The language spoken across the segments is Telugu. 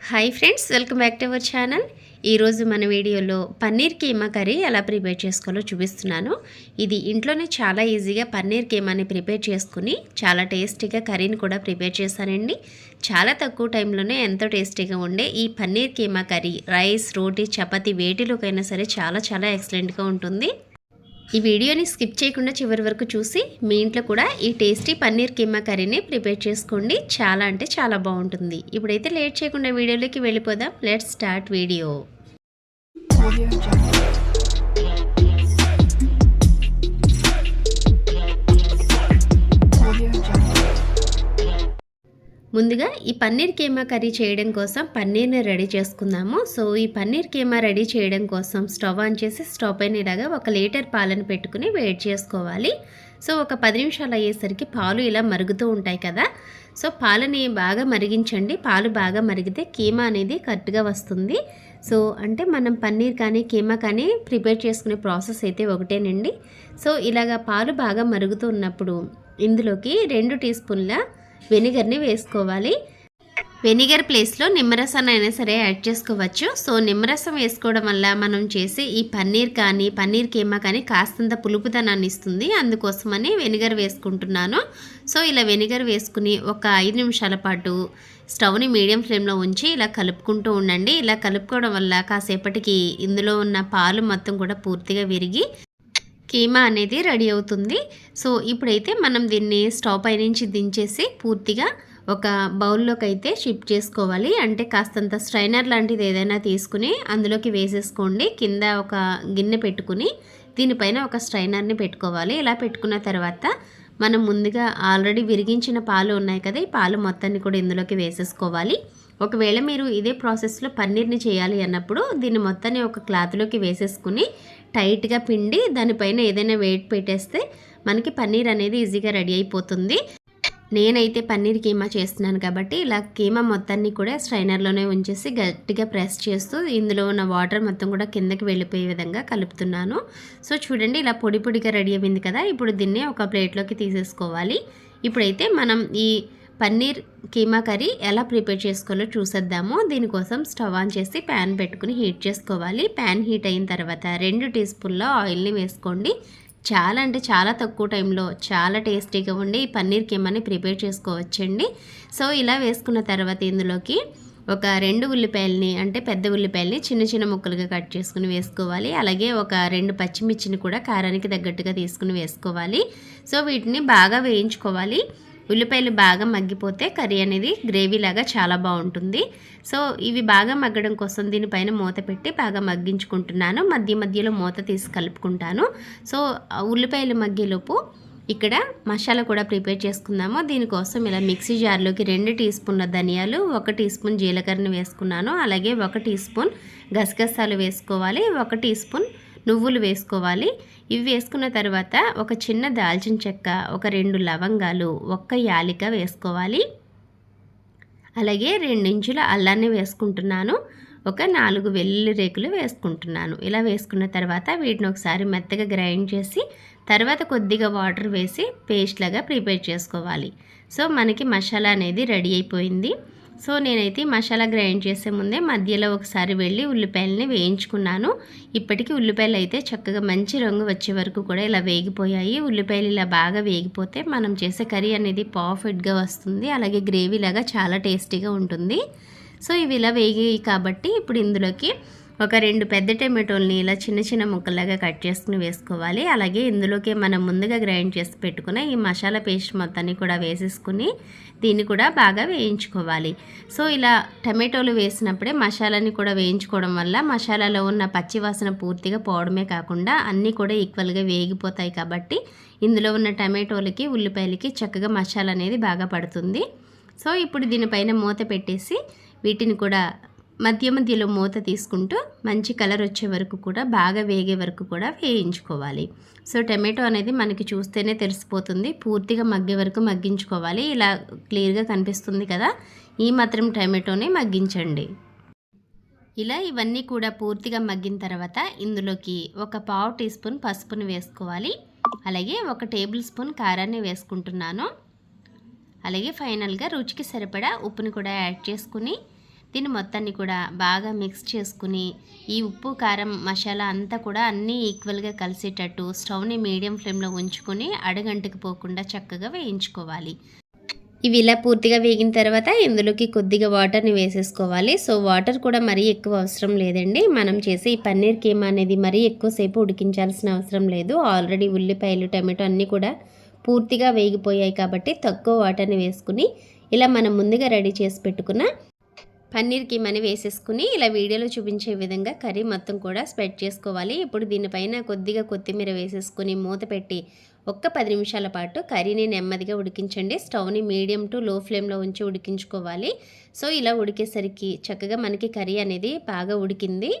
Hi friends welcome back to our channel ఈరోజు మన వీడియోలో పన్నీర్ కీమా కర్రీ ఎలా ప్రిపేర్ చేసుకోవాలో చూపిస్తున్నాను. ఇది ఇంట్లోనే చాలా ఈజీగా పన్నీర్ కీమాని ప్రిపేర్ చేసుకుని చాలా టేస్టీగా కర్రీని కూడా ప్రిపేర్ చేశానండి. చాలా తక్కువ టైంలోనే ఎంతో టేస్టీగా ఉండే ఈ పన్నీర్ కీమా కర్రీ రైస్ రోటీ చపాతి వేటిలోకైనా సరే చాలా చాలా ఎక్సలెంట్గా ఉంటుంది. ఈ వీడియోని స్కిప్ చేయకుండా చివరి వరకు చూసి మీ ఇంట్లో కూడా ఈ టేస్టీ పన్నీర్ కిమ్మా కర్రీని ప్రిపేర్ చేసుకోండి. చాలా అంటే చాలా బాగుంటుంది. ఇప్పుడైతే లేట్ చేయకుండా వీడియోలోకి వెళ్ళిపోదాం. లెట్ స్టార్ట్ వీడియో ముందుగా ఈ పన్నీర్ కీమా కర్రీ చేయడం కోసం పన్నీర్ని రెడీ చేసుకుందాము. సో ఈ పన్నీర్ కీమా రెడీ చేయడం కోసం స్టవ్ ఆన్ చేసి స్టవ్ పైన ఇలాగా ఒక లీటర్ పాలను పెట్టుకుని వేడి చేసుకోవాలి. సో ఒక పది నిమిషాలు అయ్యేసరికి పాలు ఇలా మరుగుతూ ఉంటాయి కదా. సో పాలని బాగా మరిగించండి. పాలు బాగా మరిగితే కీమా అనేది కరెక్ట్గా వస్తుంది. సో అంటే మనం పన్నీర్ కానీ కీమా కానీ ప్రిపేర్ చేసుకునే ప్రాసెస్ అయితే ఒకటేనండి. సో ఇలాగా పాలు బాగా మరుగుతూ ఉన్నప్పుడు ఇందులోకి రెండు టీ స్పూన్ల వెనిగర్ని వేసుకోవాలి. వెనిగర్ ప్లేస్లో నిమ్మరసాన్ని అయినా సరే యాడ్ చేసుకోవచ్చు. సో నిమ్మరసం వేసుకోవడం వల్ల మనం చేసే ఈ పన్నీర్ కానీ పన్నీర్ కేమా కానీ కాస్తంత పులుపుదనాన్ని ఇస్తుంది. అందుకోసమని వెనిగర్ వేసుకుంటున్నాను. సో ఇలా వెనిగర్ వేసుకుని ఒక ఐదు నిమిషాల పాటు స్టవ్ని మీడియం ఫ్లేమ్లో ఉంచి ఇలా కలుపుకుంటూ ఉండండి. ఇలా కలుపుకోవడం వల్ల కాసేపటికి ఇందులో ఉన్న పాలు మొత్తం కూడా పూర్తిగా విరిగి కీమా అనేది రెడీ అవుతుంది. సో ఇప్పుడైతే మనం దీన్ని స్టవ్ పై నుంచి దించేసి పూర్తిగా ఒక బౌల్లోకి అయితే షిఫ్ట్ చేసుకోవాలి. అంటే కాస్తంత స్ట్రైనర్ లాంటిది ఏదైనా తీసుకుని అందులోకి వేసేసుకోండి. కింద ఒక గిన్నె పెట్టుకుని దీనిపైన ఒక స్ట్రైనర్ని పెట్టుకోవాలి. ఇలా పెట్టుకున్న తర్వాత మనం ముందుగా ఆల్రెడీ విరిగించిన పాలు ఉన్నాయి కదా ఈ పాలు మొత్తాన్ని కూడా ఇందులోకి వేసేసుకోవాలి. ఒకవేళ మీరు ఇదే ప్రాసెస్లో పన్నీర్ని చేయాలి అన్నప్పుడు దీన్ని మొత్తాన్ని ఒక క్లాత్లోకి వేసేసుకుని టైట్గా పిండి దానిపైన ఏదైనా వెయిట్ పెట్టేస్తే మనకి పన్నీర్ అనేది ఈజీగా రెడీ అయిపోతుంది. నేనైతే పన్నీర్ కీమా చేస్తున్నాను కాబట్టి ఇలా కీమా మొత్తాన్ని కూడా స్ట్రైనర్లోనే ఉంచేసి గట్టిగా ప్రెస్ చేస్తూ ఇందులో ఉన్న వాటర్ మొత్తం కూడా కిందకి వెళ్ళిపోయే విధంగా కలుపుతున్నాను. సో చూడండి ఇలా పొడి పొడిగా రెడీ అయింది కదా ఇప్పుడు దీన్ని ఒక ప్లేట్లోకి తీసేసుకోవాలి. ఇప్పుడైతే మనం ఈ పన్నీర్ కీమా కర్రీ ఎలా ప్రిపేర్ చేసుకోవాలో చూసేద్దాము. దీనికోసం స్టవ్ ఆన్ చేసి ప్యాన్ పెట్టుకుని హీట్ చేసుకోవాలి. ప్యాన్ హీట్ అయిన తర్వాత రెండు టీ స్పూన్ల ఆయిల్ని వేసుకోండి. చాలా అంటే చాలా తక్కువ టైంలో చాలా టేస్టీగా ఉండి ఈ పన్నీర్ కీమాని ప్రిపేర్ చేసుకోవచ్చండి. సో ఇలా వేసుకున్న తర్వాత ఇందులోకి ఒక రెండు ఉల్లిపాయలని అంటే పెద్ద ఉల్లిపాయలని చిన్న చిన్న ముక్కలుగా కట్ చేసుకుని వేసుకోవాలి. అలాగే ఒక రెండు పచ్చిమిర్చిని కూడా కారానికి తగ్గట్టుగా తీసుకుని వేసుకోవాలి. సో వీటిని బాగా వేయించుకోవాలి. ఉల్లిపాయలు బాగా మగ్గిపోతే కర్రీ అనేది గ్రేవీ లాగా చాలా బాగుంటుంది. సో ఇవి బాగా మగ్గడం కోసం దీనిపైన మూత పెట్టి బాగా మగ్గించుకుంటున్నాను. మధ్య మధ్యలో మూత తీసి కలుపుకుంటాను. సో ఉల్లిపాయలు మగ్గేలోపు ఇక్కడ మసాలా కూడా ప్రిపేర్ చేసుకుందాము. దీనికోసం ఇలా మిక్సీ జార్లోకి రెండు టీ స్పూన్ల ధనియాలు ఒక టీ స్పూన్ జీలకర్రని వేసుకున్నాను. అలాగే ఒక టీ స్పూన్ గసగసాలు వేసుకోవాలి. ఒక టీ స్పూన్ నువ్వులు వేసుకోవాలి. ఇవి వేసుకున్న తర్వాత ఒక చిన్న దాల్చిన చెక్క ఒక రెండు లవంగాలు ఒక్క యాలిక వేసుకోవాలి. అలాగే రెండించుల అల్లాన్ని వేసుకుంటున్నాను. ఒక నాలుగు వెల్లుల్లి రేకులు వేసుకుంటున్నాను. ఇలా వేసుకున్న తర్వాత వీటిని ఒకసారి మెత్తగా గ్రైండ్ చేసి తర్వాత కొద్దిగా వాటర్ వేసి పేస్ట్ లాగా ప్రిపేర్ చేసుకోవాలి. సో మనకి మసాలా అనేది రెడీ అయిపోయింది. సో నేనైతే మసాలా గ్రైండ్ చేసే ముందే మధ్యలో ఒకసారి వెళ్ళి ఉల్లిపాయలని వేయించుకున్నాను. ఇప్పటికీ ఉల్లిపాయలు అయితే చక్కగా మంచి రంగు వచ్చే వరకు కూడా ఇలా వేగిపోయాయి. ఉల్లిపాయలు ఇలా బాగా వేగిపోతే మనం చేసే కర్రీ అనేది పర్ఫెక్ట్గా వస్తుంది. అలాగే గ్రేవీ లాగా చాలా టేస్టీగా ఉంటుంది. సో ఇవి ఇలా వేగి కాబట్టి ఇప్పుడు ఇందులోకి ఒక రెండు పెద్ద టమాటోల్ని ఇలా చిన్న చిన్న ముక్కలాగా కట్ చేసుకుని వేసుకోవాలి. అలాగే ఇందులోకి మనం ముందుగా గ్రైండ్ చేసి పెట్టుకున్న ఈ మసాలా పేస్ట్ మొత్తాన్ని కూడా వేసేసుకుని దీన్ని కూడా బాగా వేయించుకోవాలి. సో ఇలా టమాటోలు వేసినప్పుడే మసాలాని కూడా వేయించుకోవడం వల్ల మసాలాలో ఉన్న పచ్చి వాసన పూర్తిగా పోవడమే కాకుండా అన్నీ కూడా ఈక్వల్గా వేగిపోతాయి కాబట్టి ఇందులో ఉన్న టమాటోలకి ఉల్లిపాయలకి చక్కగా మసాలా అనేది బాగా పడుతుంది. సో ఇప్పుడు దీనిపైన మూత పెట్టేసి వీటిని కూడా మధ్య మధ్యలో మూత తీసుకుంటూ మంచి కలర్ వచ్చే వరకు కూడా బాగా వేగే వరకు కూడా వేయించుకోవాలి. సో టమాటో అనేది మనకి చూస్తేనే తెలిసిపోతుంది. పూర్తిగా మగ్గే వరకు మగ్గించుకోవాలి. ఇలా క్లియర్గా కనిపిస్తుంది కదా? ఈ మాత్రం టమాటోని మగ్గించండి. ఇలా ఇవన్నీ కూడా పూర్తిగా మగ్గిన తర్వాత ఇందులోకి ఒక పావు టీ స్పూన్ పసుపుని వేసుకోవాలి. అలాగే ఒక టేబుల్ స్పూన్ కారాన్ని వేసుకుంటున్నాను. అలాగే ఫైనల్గా రుచికి సరిపడా ఉప్పుని కూడా యాడ్ చేసుకుని దీన్ని మొత్తాన్ని కూడా బాగా మిక్స్ చేసుకుని ఈ ఉప్పు కారం మసాలా అంతా కూడా అన్నీ ఈక్వల్గా కలిసేటట్టు స్టవ్ని మీడియం ఫ్లేమ్లో ఉంచుకొని అడగంటకు పోకుండా చక్కగా వేయించుకోవాలి. ఇవి ఇలా పూర్తిగా వేగిన తర్వాత ఇందులోకి కొద్దిగా వాటర్ని వేసేసుకోవాలి. సో వాటర్ కూడా మరీ ఎక్కువ అవసరం లేదండి. మనం చేసే ఈ పన్నీర్ కీమా అనేది మరీ ఎక్కువసేపు ఉడికించాల్సిన అవసరం లేదు. ఆల్రెడీ ఉల్లిపాయలు టమాటో అన్నీ కూడా పూర్తిగా వేగిపోయాయి కాబట్టి తక్కువ వాటర్ని వేసుకుని ఇలా మనం ముందుగా రెడీ చేసి పెట్టుకున్న పన్నీర్కి కీమాని వేసేసుకుని ఇలా వీడియోలో చూపించే విధంగా కర్రీ మొత్తం కూడా స్ప్రెడ్ చేసుకోవాలి. ఇప్పుడు దీనిపైన కొద్దిగా కొత్తిమీర వేసేసుకుని మూత పెట్టి ఒక్క పది నిమిషాల పాటు కర్రీని నెమ్మదిగా ఉడికించండి. స్టవ్ని మీడియం టు లో ఫ్లేమ్లో ఉంచి ఉడికించుకోవాలి. సో ఇలా ఉడికేసరికి చక్కగా మనకి కర్రీ అనేది బాగా ఉడికింది.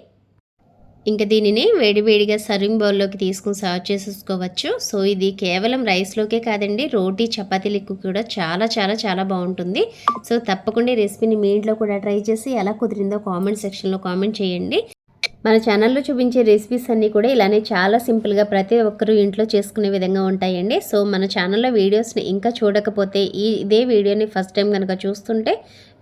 ఇంకా దీనిని వేడివేడిగా సర్వింగ్ బౌల్లోకి తీసుకుని సర్వ్ చేసేసుకోవచ్చు. సో ఇది కేవలం రైస్లోకే కాదండి రోటీ చపాతీలకు కూడా చాలా చాలా చాలా బాగుంటుంది. సో తప్పకుండా ఈ రెసిపీని మీ ఇంట్లో కూడా ట్రై చేసి ఎలా కుదిరిందో కామెంట్ సెక్షన్లో కామెంట్ చేయండి. మన ఛానల్లో చూపించే రెసిపీస్ అన్నీ కూడా ఇలానే చాలా సింపుల్గా ప్రతి ఒక్కరూ ఇంట్లో చేసుకునే విధంగా ఉంటాయండి. సో మన ఛానల్లో వీడియోస్ని ఇంకా చూడకపోతే ఈ ఇదే వీడియోని ఫస్ట్ టైం కనుక చూస్తుంటే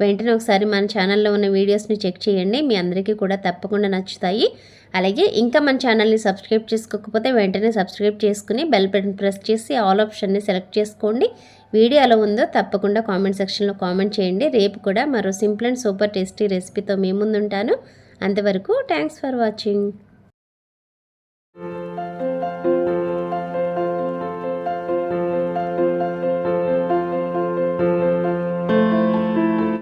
వెంటనే ఒకసారి మన ఛానల్లో ఉన్న వీడియోస్ని చెక్ చేయండి. మీ అందరికీ కూడా తప్పకుండా నచ్చుతాయి. అలాగే ఇంకా మన ఛానల్ని సబ్స్క్రైబ్ చేసుకోకపోతే వెంటనే సబ్స్క్రైబ్ చేసుకుని బెల్ బటన్ ప్రెస్ చేసి ఆల్ ఆప్షన్ని సెలెక్ట్ చేసుకోండి. వీడియో ఎలా ఉందో తప్పకుండా కామెంట్ సెక్షన్లో కామెంట్ చేయండి. రేపు కూడా మరో సింపుల్ అండ్ సూపర్ టేస్టీ రెసిపీతో మీ ముందుంటాను. అంతవరకు థ్యాంక్స్ ఫర్ వాచింగ్